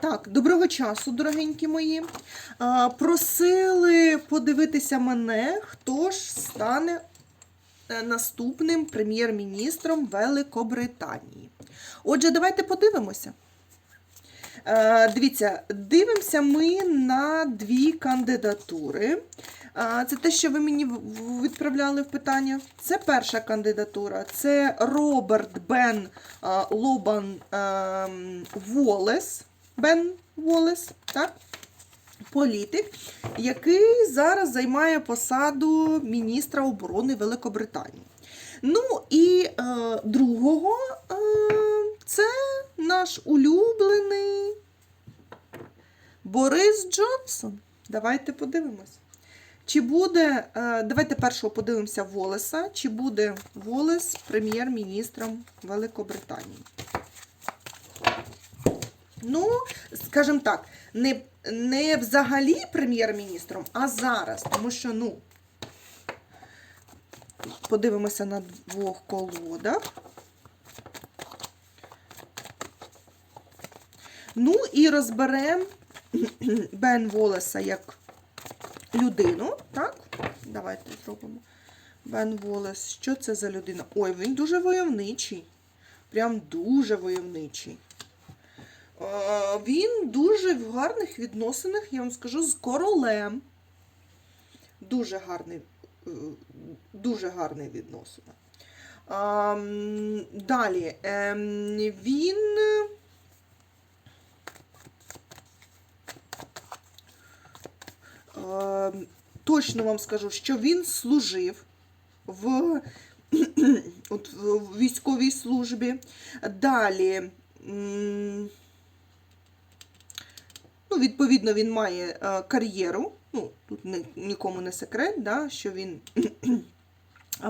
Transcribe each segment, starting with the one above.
Так, доброго часу, дорогенькі мої. А, просили подивитися мене, хто ж стане е, наступним прем'єр-міністром Великобританії. Отже, давайте подивимося. Е, Дивіться, дивимося ми на дві кандидатури. Е, Це те, що ви мені відправляли в питання. Це перша кандидатура. Це Роберт Бен е, Лобан ем, Волес. Бен Волес, так? Політик, який зараз займає посаду міністра оборони Великобританії. Ну і е, другого е, це наш улюблений Борис Джонсон. Давайте подивимось. Чи буде, е, давайте першого подивимося Волеса, чи буде Волес прем'єр-міністром Великобританії. Ну, скажімо так, не, не взагалі прем'єр-міністром, а зараз. Тому що, ну, подивимося на двох колодах. Ну і розберемо Бен Волеса як людину. Так? Давайте зробимо. Бен Волес. Що це за людина? Ой, він дуже войовничий. Прям дуже войовничий. Е, Він дуже в гарних відносинах, я вам скажу, з королем. Дуже гарний, е, дуже гарний відносина. Далі. ем, Він. е, Точно вам скажу, що він служив в, от, в військовій службі. Далі. Ну, відповідно, він має е, кар'єру. Ну, тут ні- нікому не секрет, да, що він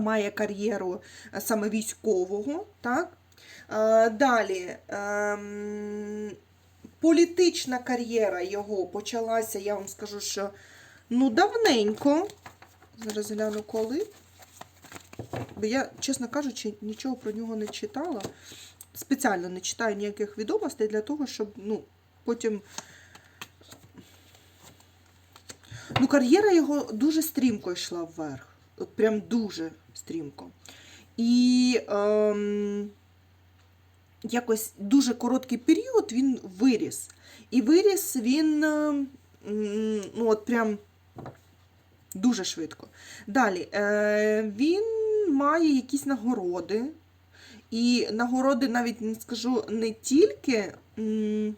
має кар'єру е, саме військового. Так? Е, Далі. ем, Політична кар'єра його почалася, я вам скажу, що ну, давненько. Зараз гляну коли. Бо я, чесно кажучи, нічого про нього не читала. Спеціально не читаю ніяких відомостей для того, щоб ну, потім. Ну, кар'єра його дуже стрімко йшла вверх. От прям дуже стрімко. І ем, якось дуже короткий період він виріс. І виріс він ем, ну, от прям дуже швидко. Далі, е, він має якісь нагороди. І нагороди навіть не скажу не тільки. ем,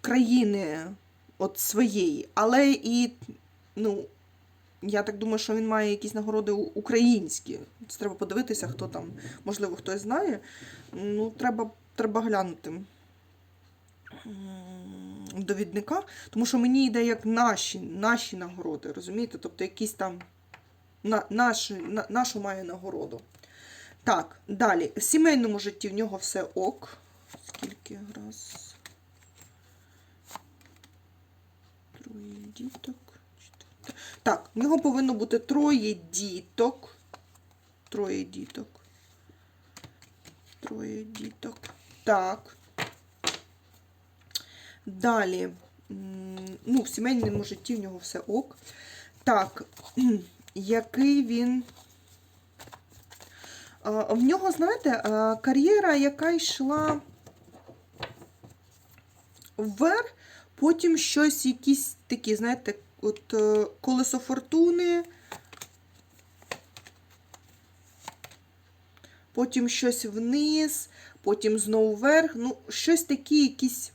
країни от своєї, але і, ну, я так думаю, що він має якісь нагороди українські. Це треба подивитися, хто там, можливо, хтось знає. Ну, треба, треба глянути довідника, тому що мені йде як наші, наші нагороди, розумієте? Тобто якісь там на, наші, на, нашу має нагороду. Так, далі. В сімейному житті в нього все ок. Скільки раз? Троє діток. Так, в нього повинно бути троє діток. Троє діток. Троє діток. Так. Далі. Ну, в сімейному житті в нього все ок. Так, який він. В нього, знаєте, кар'єра, яка йшла вверх, потім щось, якісь такі, знаєте, от е, колесо фортуни, потім щось вниз, потім знову вверх. Ну, щось такі якісь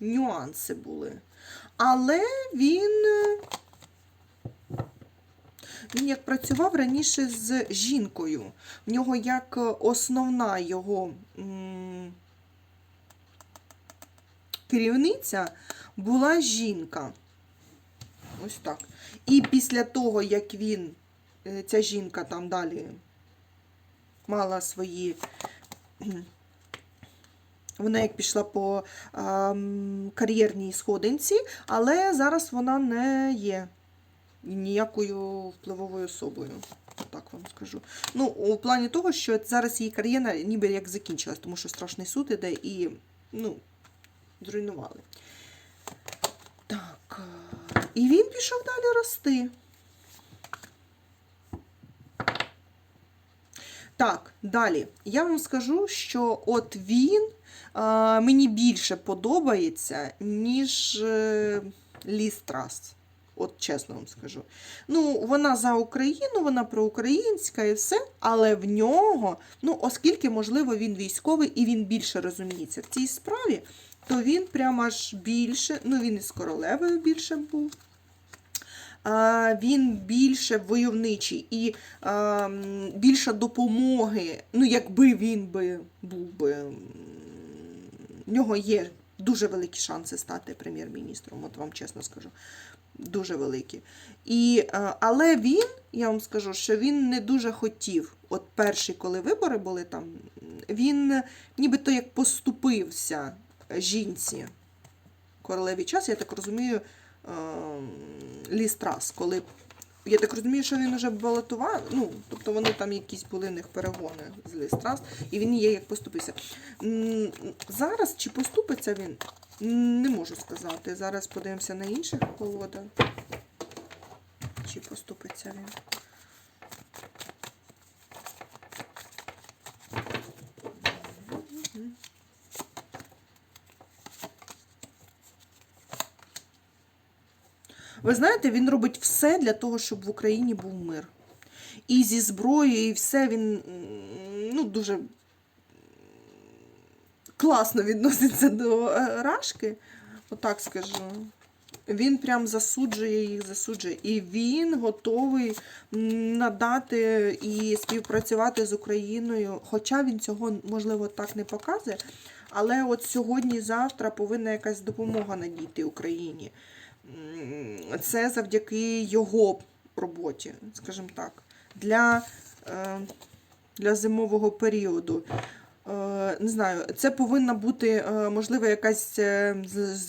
нюанси були. Але він. е, Він як працював раніше з жінкою. В нього як е, основна його м, керівниця була жінка. Ось так. І після того, як він, е, ця жінка там далі мала свої. Вона як пішла по ем, кар'єрній сходинці, але зараз вона не є ніякою впливовою особою. Так вам скажу. Ну, у плані того, що зараз її кар'єра ніби як закінчилась, тому що страшний суд іде і, ну, зруйнували. Так. е, І він пішов далі рости. Так, далі. Я вам скажу, що от він а, мені більше подобається, ніж е, Ліз Трас. От чесно вам скажу. Ну, вона за Україну, вона проукраїнська і все, але в нього, ну, оскільки, можливо, він військовий і він більше розуміється в цій справі, то він прямо аж більше, ну він і з королевою більше був. Він більше войовничий і а, більше допомоги. Ну, якби він би був би. В нього є дуже великі шанси стати прем'єр-міністром, от вам чесно скажу. Дуже великі. І, а, але він, я вам скажу, що він не дуже хотів. От перші, коли вибори були там, він нібито як поступився жінці королеві час, я так розумію, ем, Ліз Трас, коли. Я так розумію, що він вже балотував. Ну, тобто вони там якісь були в них перегони з Ліз Трас, і він є як поступився. Зараз чи поступиться він? Не можу сказати. Зараз подивимося на інших колодах. Чи поступиться він. Ви знаєте, він робить все для того, щоб в Україні був мир. І зі зброєю, і все він ну, дуже класно відноситься до е, Рашки, отак скажу. Він прям засуджує їх, засуджує. І він готовий надати і співпрацювати з Україною. Хоча він цього, можливо, так не показує. Але от сьогодні-завтра повинна якась допомога надійти Україні. Це завдяки його роботі, скажімо так, для, е, для зимового періоду. Е, Не знаю, це повинна бути, е, можливо, якась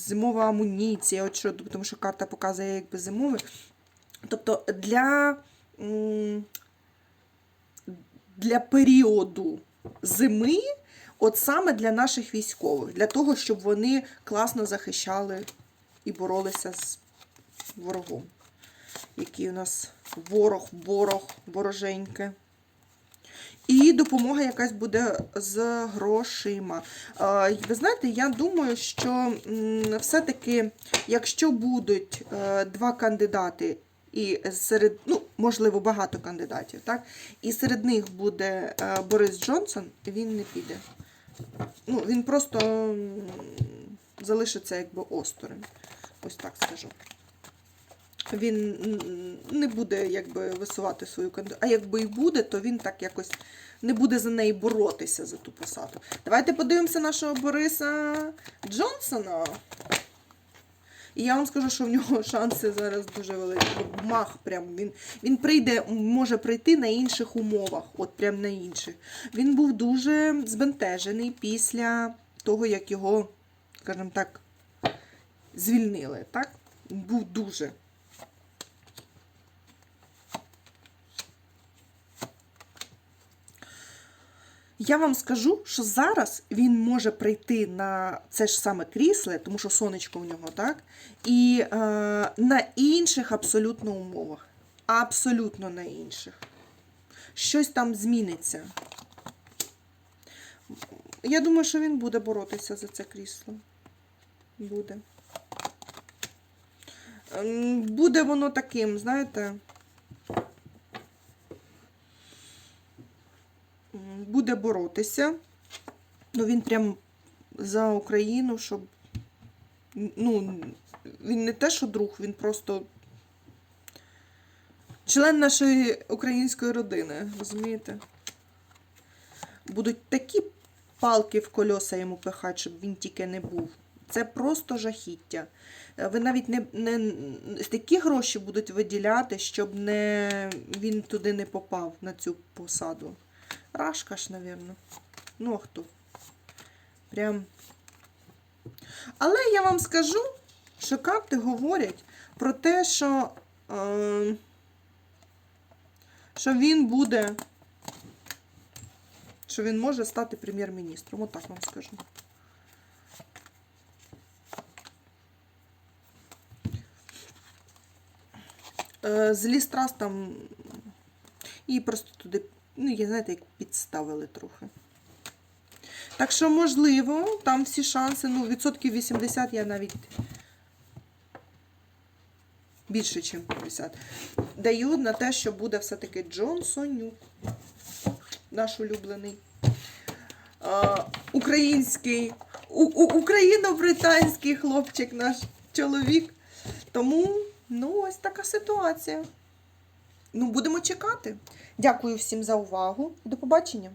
зимова амуніція, от що, тому що карта показує якби зимове. Тобто для, для періоду зими, от саме для наших військових, для того, щоб вони класно захищали і боролися з ворогом. Який у нас ворог, ворог, вороженьке. І допомога якась буде з грошима. Ви знаєте, я думаю, що все-таки, якщо будуть е, два кандидати, і серед, ну, можливо, багато кандидатів, так? І серед них буде е, Борис Джонсон, він не піде. Ну, він просто залишиться якби осторонь. Ось так скажу. Він не буде якби висувати свою кандидатуру. А якби і буде, то він так якось не буде за неї боротися за ту посаду. Давайте подивимося нашого Бориса Джонсона. І я вам скажу, що в нього шанси зараз дуже великі. Мах прям він, він прийде, може прийти на інших умовах, от прям на інших. Він був дуже збентежений після того, як його, скажімо так, звільнили. Так? Був дуже. Я вам скажу, що зараз він може прийти на це ж саме крісле, тому що сонечко у нього, так? І е, на інших абсолютно умовах. Абсолютно на інших. Щось там зміниться. Я думаю, що він буде боротися за це крісло. Буде. Ем, Буде воно таким, знаєте. буде боротися. Ну, він прям за Україну, щоб. Ну, він не те, що друг, він просто член нашої української родини, розумієте? Будуть такі палки в кольоса йому пихати, щоб він тільки не був. Це просто жахіття. Е, Ви навіть не, не такі гроші будуть виділяти, щоб не, він туди не попав на цю посаду. Рашка ж, напевно. Ну, а хто? Прям. Але я вам скажу, що карти говорять про те, що, е, що він буде. Що він може стати прем'єр-міністром. Отак вам скажу. З Лістрас там її просто туди, ну, я знаєте, як підставили трохи. Так що, можливо, там всі шанси, ну, відсотків 80 я навіть більше, ніж 50. Даю на те, що буде все-таки Джонсонюк, наш улюблений. Український, у, у, україно-британський хлопчик, наш чоловік. Тому, ну, ось така ситуація. Ну, будемо чекати. Дякую всім за увагу. До побачення.